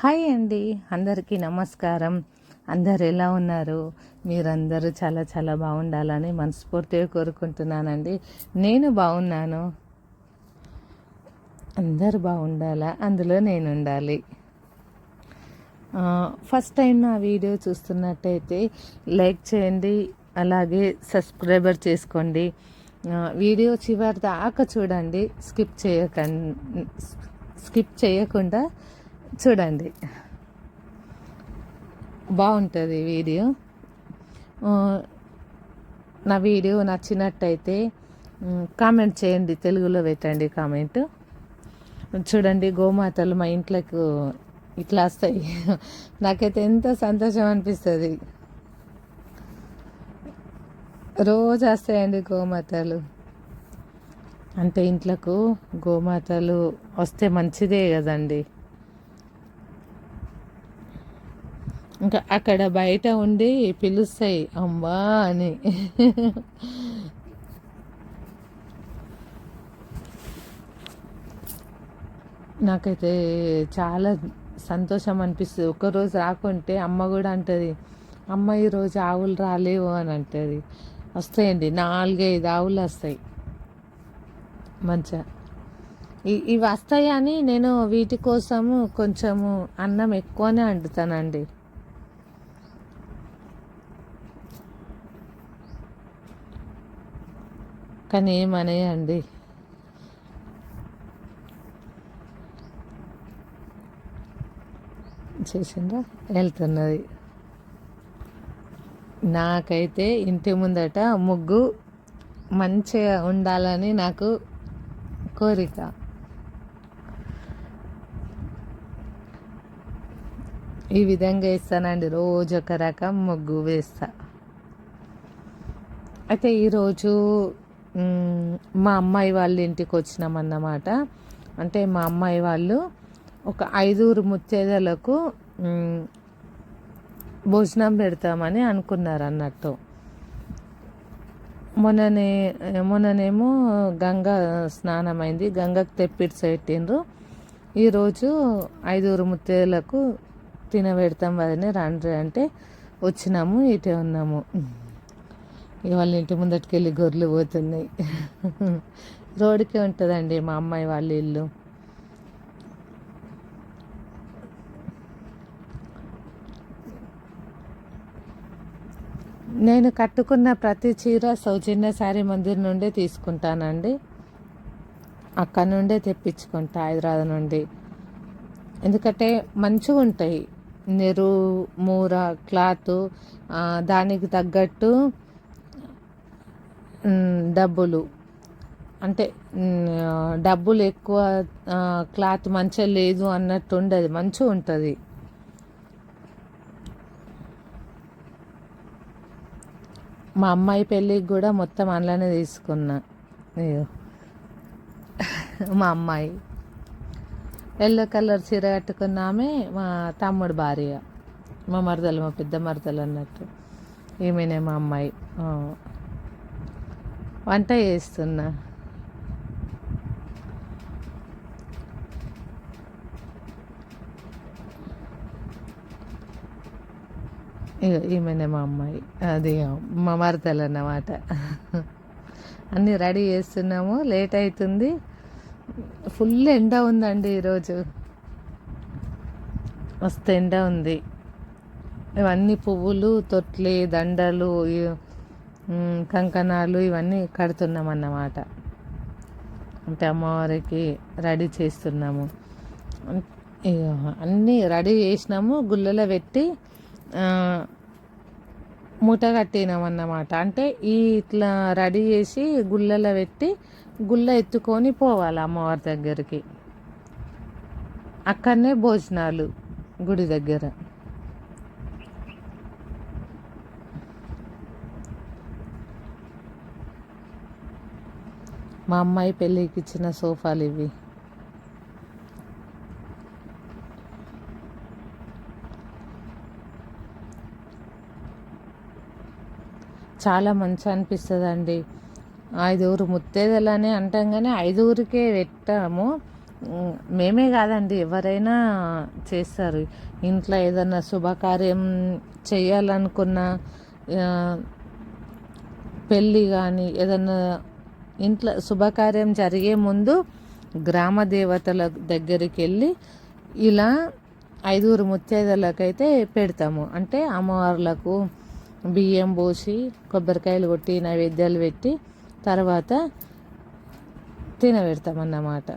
Hi అండి. అందరికీ నమస్కారం. అందరు ఎలా ఉన్నారు? మీరందరూ చాలా చాలా బాగుండాలని మనస్ఫూర్తిగా కోరుకుంటున్నానండి. నేను బాగున్నాను. అందరు బాగుండాలా? అందులో నేను ఉండాలి ఫస్ట్ టైం నా వీడియో చూస్తున్నట్టయితే లైక్ చేయండి. అలాగే సబ్స్క్రైబర్ చేసుకోండి. వీడియో చివరి దాకా చూడండి. స్కిప్ చేయకండి స్కిప్ చేయకుండా చూడండి. బాగుంటుంది వీడియో. నా వీడియో నచ్చినట్టయితే కామెంట్ చేయండి తెలుగులో పెట్టండి కామెంట్. చూడండి గోమాతలు మా ఇంట్లోకి ఇట్లా వస్తాయి. నాకైతే ఎంత సంతోషం అనిపిస్తుంది. రోజు వస్తాయండి గోమాతలు. అంటే ఇంట్లోకు గోమాతలు వస్తే మంచిదే కదండి. ఇంకా అక్కడ బయట ఉండి పిలుస్తాయి అమ్మా అని. నాకైతే చాలా సంతోషం అనిపిస్తుంది. ఒకరోజు రాకుంటే అమ్మ కూడా అంటుంది అమ్మ ఈరోజు ఆవులు రాలేవు అని అంటుంది. వస్తాయండి నాలుగైదు ఆవులు వస్తాయి. మంచిగా. ఇవి వస్తాయని నేను వీటి కోసము కొంచెము అన్నం ఎక్కువనే వండుతానండి కానీ ఏమనేయండి. చేసిందా? వెళ్తున్నది. నాకైతే ఇంటి ముందట ముగ్గు మంచిగా ఉండాలని నాకు కోరిక. ఈ విధంగా వేస్తానండి రోజు ఒక రకం ముగ్గు వేస్తా. అయితే ఈరోజు మా అమ్మాయి వాళ్ళ ఇంటికి వచ్చినామన్నమాట అంటే మా అమ్మాయి వాళ్ళు ఒక ఐదుగురు ముత్తేదలకు భోజనం పెడతామని అనుకున్నారు అన్నట్టు. మొన్ననే మొన్ననేమో గంగ స్నానమైంది గంగకు తెప్పిడిచి పెట్టిండ్రు. ఈరోజు ఐదుగురు ముత్తైదులకు తినబెడతాం వదిన రండి అంటే వచ్చినాము ఇటే ఉన్నాము. ఇక వాళ్ళ ఇంటి ముందటికి వెళ్ళి గొర్రెలు పోతున్నాయి. రోడ్డుకే ఉంటుందండి మా అమ్మాయి వాళ్ళ ఇల్లు. నేను కట్టుకున్న ప్రతి చీర సౌజన్య శారీ మందిర్ నుండే తీసుకుంటానండి. అక్కడ నుండే తెప్పించుకుంటా హైదరాబాద్ నుండి. ఎందుకంటే మంచిగా ఉంటాయి. నెరు మూర క్లాత్ దానికి తగ్గట్టు డబ్బులు. అంటే డబ్బులు ఎక్కువ క్లాత్ మంచిగా లేదు అన్నట్టు ఉండదు మంచిగా ఉంటుంది. మా అమ్మాయి పెళ్ళికి కూడా మొత్తం అందులోనే తీసుకున్నా. మా అమ్మాయి. ఎల్లో కలర్ చీర కట్టుకున్న ఆమె మా తమ్ముడు భార్య. మా మరదలు మా పెద్ద మరదలు అన్నట్టు. ఈమెనే మా అమ్మాయి. వంట చేస్తున్నా. ఇగో ఈమెనే మా అమ్మాయి. అది మా మరతలు అన్నమాట. అన్నీ రెడీ చేస్తున్నాము. లేట్ అవుతుంది ఫుల్ ఎండ ఉందండి ఈరోజు. మస్తు ఎండ ఉంది. ఇవన్నీ పువ్వులు తొట్లి దండలు కంకణాలు ఇవన్నీ కడుతున్నాం అన్నమాట అంటే అమ్మవారికి రెడీ చేస్తున్నాము. అన్నీ రెడీ చేసినాము గుళ్ళలో పెట్టి మూట కట్టినాం అన్నమాట అంటే ఈ ఇట్లా రెడీ చేసి గుళ్ళలో పెట్టి గుళ్ళ ఎత్తుకొని పోవాలి అమ్మవారి దగ్గరికి. అక్కడనే భోజనాలు గుడి దగ్గర. మా అమ్మాయి పెళ్ళికి ఇచ్చిన సోఫాలు ఇవి. చాలా మంచి అనిపిస్తుంది అండి ఐదుగురు ముత్తేదలనే అంటాం కానీ ఐదుగురికే పెట్టాము. మేమే కాదండి ఎవరైనా చేస్తారు. ఇంట్లో ఏదైనా శుభకార్యం చేయాలనుకున్న పెళ్ళి కానీ ఏదైనా ఇంట్లో శుభకార్యం జరిగే ముందు గ్రామ దేవతల దగ్గరికి వెళ్ళి ఇలా ఐదుగురు ముత్తైదులకైతే పెడతాము. అంటే అమ్మవార్లకు బియ్యం పోసి కొబ్బరికాయలు కొట్టి నైవేద్యాలు పెట్టి తర్వాత తినబెడతామన్నమాట.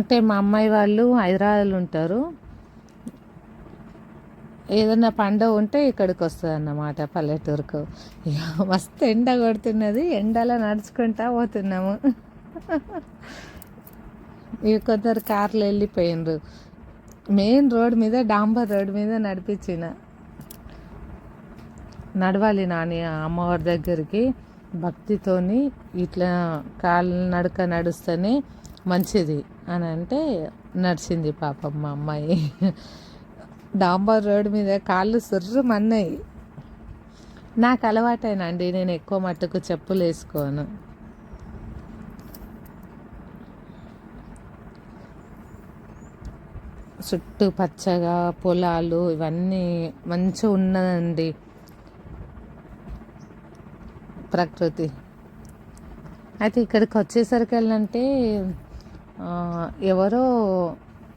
అంటే మా అమ్మాయి వాళ్ళు హైదరాబాద్లో ఉంటారు. ఏదైనా పండగ ఉంటే ఇక్కడికి వస్తుంది అన్నమాట పల్లెటూరుకు. ఇక మస్తు ఎండ కొడుతున్నది ఎండలో నడుచుకుంటా పోతున్నాము. ఇక కొందరు కార్లు వెళ్ళిపోయినరు. మెయిన్ రోడ్ మీద డాంబర్ రోడ్ మీద నడిపించిన. నడవాలి నాని అమ్మవారి దగ్గరికి భక్తితోని ఇట్లా కాలు నడక నడుస్తేనే మంచిది అని అంటే నడిచింది పాపం మా అమ్మాయి. డాంబర్ రోడ్ మీద కాళ్ళు సుర్రమన్నాయి నాకు అలవాటేనండి నేను ఎక్కువ మట్టుకు చెప్పులు వేసుకోను. చుట్టూ పచ్చగా పొలాలు ఇవన్నీ మంచిగా ఉన్నదండి. ప్రకృతి. అయితే ఇక్కడికి వచ్చేసరికి వెళ్ళంటే ఎవరో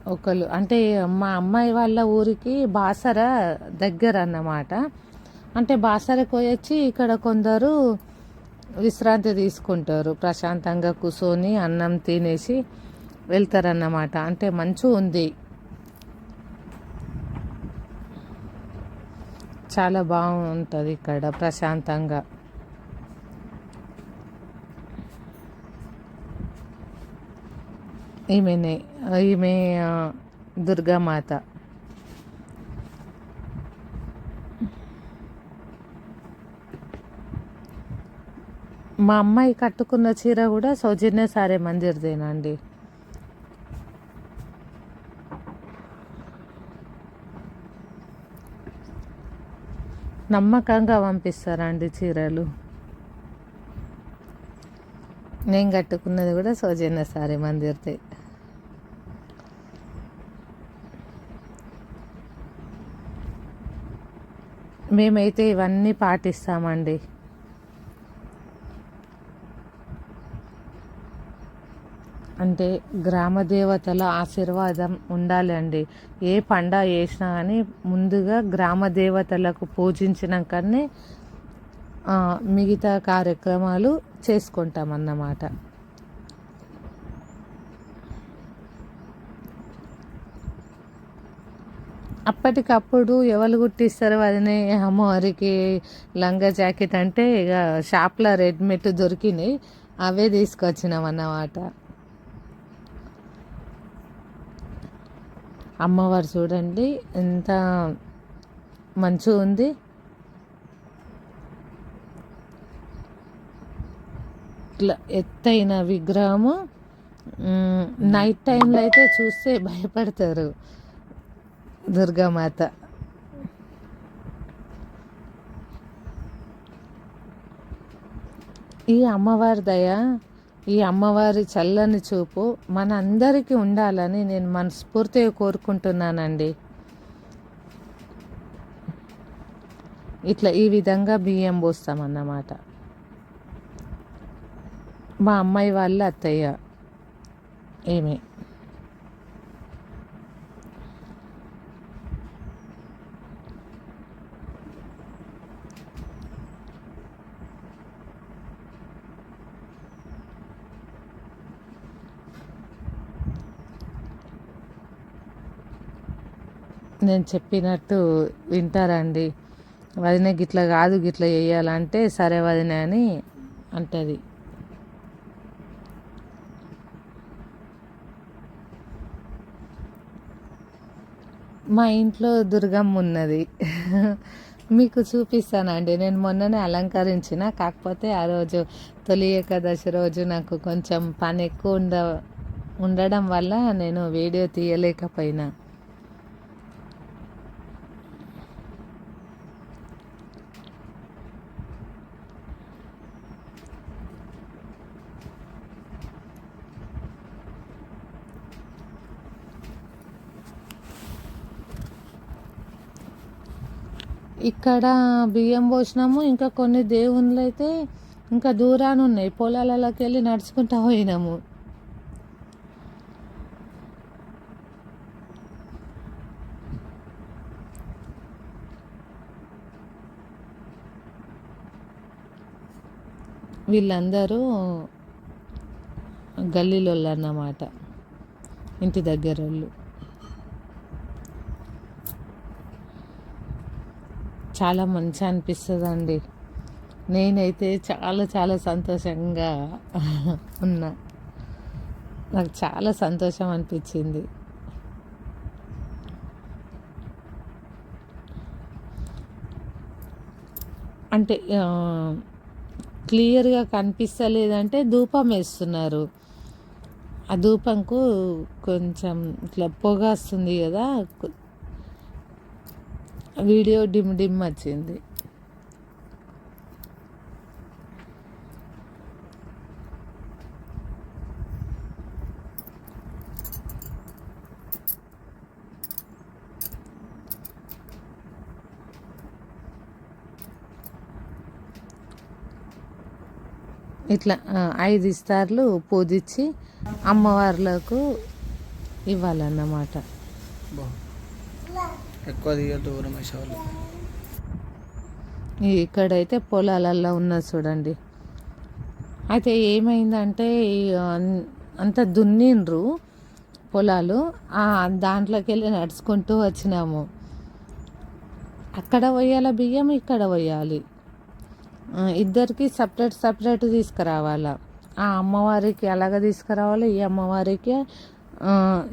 ఒకరు అంటే మా అమ్మాయి వాళ్ళ ఊరికి బాసర దగ్గర అన్నమాట. అంటే బాసరకు వచ్చి ఇక్కడ కొందరు విశ్రాంతి తీసుకుంటారు. ప్రశాంతంగా కూర్చొని అన్నం తినేసి వెళ్తారన్నమాట. అంటే మంచు ఉంది. చాలా బాగుంటుంది ఇక్కడ ప్రశాంతంగా. ఈమెనే ఈమె దుర్గామాత. మా అమ్మాయి కట్టుకున్న చీర కూడా సౌజన్య సారే మందిర్దేనండి. నమ్మకంగా పంపిస్తారండి చీరలు. నేను కట్టుకున్నది కూడా సౌజన్య సారీ మందిర్దే. మేమైతే ఇవన్నీ పాటిస్తామండి. అంటే గ్రామ దేవతల ఆశీర్వాదం ఉండాలండి. ఏ పండగ చేసినా కానీ ముందుగా గ్రామ దేవతలకు పూజించినాకనే మిగతా కార్యక్రమాలు చేసుకుంటాం అన్నమాట అప్పటికప్పుడు ఎవరు కుట్టిస్తారు అదినే అమ్మవారికి లంగా జాకెట్ అంటే ఇక షాప్లో రెడీమేడ్ దొరికినాయి అవే తీసుకొచ్చినాం అన్నమాట అమ్మవారు చూడండి ఎంత మంచిగా ఉంది. ఇట్లా ఎత్తైన విగ్రహము. నైట్ టైంలో అయితే చూస్తే భయపడతారు. దుర్గామాత. ఈ అమ్మవారి దయ ఈ అమ్మవారి చల్లని చూపు మన అందరికీ ఉండాలని నేను మనస్ఫూర్తిగా కోరుకుంటున్నానండి. ఇట్లా ఈ విధంగా బియ్యం పోస్తామన్నమాట. మా అమ్మాయి వాళ్ళ అత్తయ్య. ఏమి? నేను చెప్పినట్టు వింటారండి. వదిన గిట్ల కాదు గిట్ల చేయాలంటే సరే వదిన అని అంటది. మా ఇంట్లో దుర్గమ్మ ఉన్నది. మీకు చూపిస్తానండి. నేను మొన్ననే అలంకరించిన. కాకపోతే ఆ రోజు తొలి ఏకాదశి రోజు నాకు కొంచెం పని ఎక్కువ ఉండ ఉండడం వల్ల నేను వీడియో తీయలేకపోయినా. ఇక్కడ బియ్యం పోసినాము ఇంకా కొన్ని దేవుళ్ళు అయితే ఇంకా దూరాన ఉన్నాయి. పొలాలలోకి వెళ్ళి నడుచుకుంటా పోయినాము. వీళ్ళందరూ గల్లీలోళ్ళు అన్నమాట. ఇంటి దగ్గర వాళ్ళు చాలా మంచి అనిపిస్తుందండి. నేనైతే చాలా చాలా సంతోషంగా ఉన్నా. నాకు చాలా సంతోషం అనిపించింది. అంటే క్లియర్గా కనిపిస్తలేదంటే ధూపం వేస్తున్నారు. ఆ ధూపంకు కొంచెం ఇట్లా పొగ వస్తుంది కదా వీడియో డిమ్ డిమ్ వచ్చింది. ఇట్లా ఐదు ఇస్తార్లు పూజించి అమ్మవార్లకు ఇవ్వాలన్నమాట. బా ఎక్కువ దిగద్దు రమేష్ ఇక్కడైతే పొలాలల్లో ఉన్నది చూడండి. అయితే ఏమైందంటే అంత దున్నిండ్రు పొలాలు. దాంట్లోకి వెళ్ళి నడుచుకుంటూ వచ్చినాము. అక్కడ పోయాల బియ్యం ఇక్కడ పోయాలి. ఇద్దరికి సపరేట్ సపరేట్ తీసుకురావాలా. ఆ అమ్మవారికి అలాగ తీసుకురావాలి? ఈ అమ్మవారికి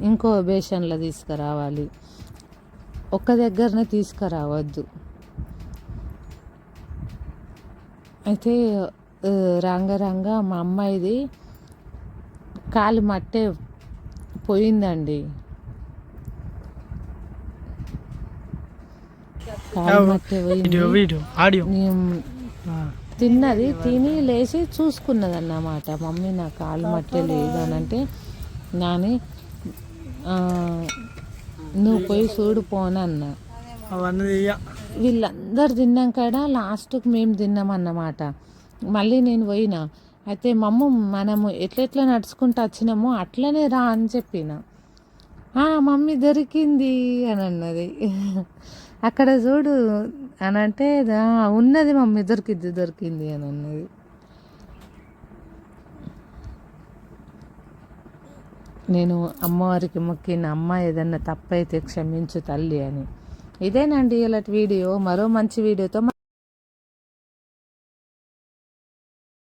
ఇంకో బేషన్లో తీసుకురావాలి. ఒక్క దగ్గరనే తీసుకురావద్దు. అయితే రాంగ రాంగ మా అమ్మాయిది కాలు మట్టే పోయిందండి. కాలు మట్టే పోయింది. తిన్నది తిని లేచి చూసుకున్నది అన్నమాట మమ్మీ నా కాలు మట్టే లేదు అని అంటే నాని నువ్వు పోయి చూడు పోనన్నా అవన్నీ వీళ్ళందరు తిన్నాం కాడ లాస్ట్కి మేము తిన్నామన్నమాట మళ్ళీ నేను పోయినా. అయితే మమ్మ మనము ఎట్లెట్లా నడుచుకుంటూ వచ్చినామో అట్లనే రా అని చెప్పిన. "ఆ, మమ్మీ దొరికింది అని అన్నది. అక్కడ చూడు అని అంటే "ఆ, ఉన్నది మమ్మీ దొరికింది దొరికింది అని అన్నది. నేను అమ్మవారికి మొక్కిన అమ్మ ఏదన్నా తప్పైతే క్షమించు తల్లి అని. ఇదేనండి ఇలాంటి వీడియో. మరో మంచి వీడియోతో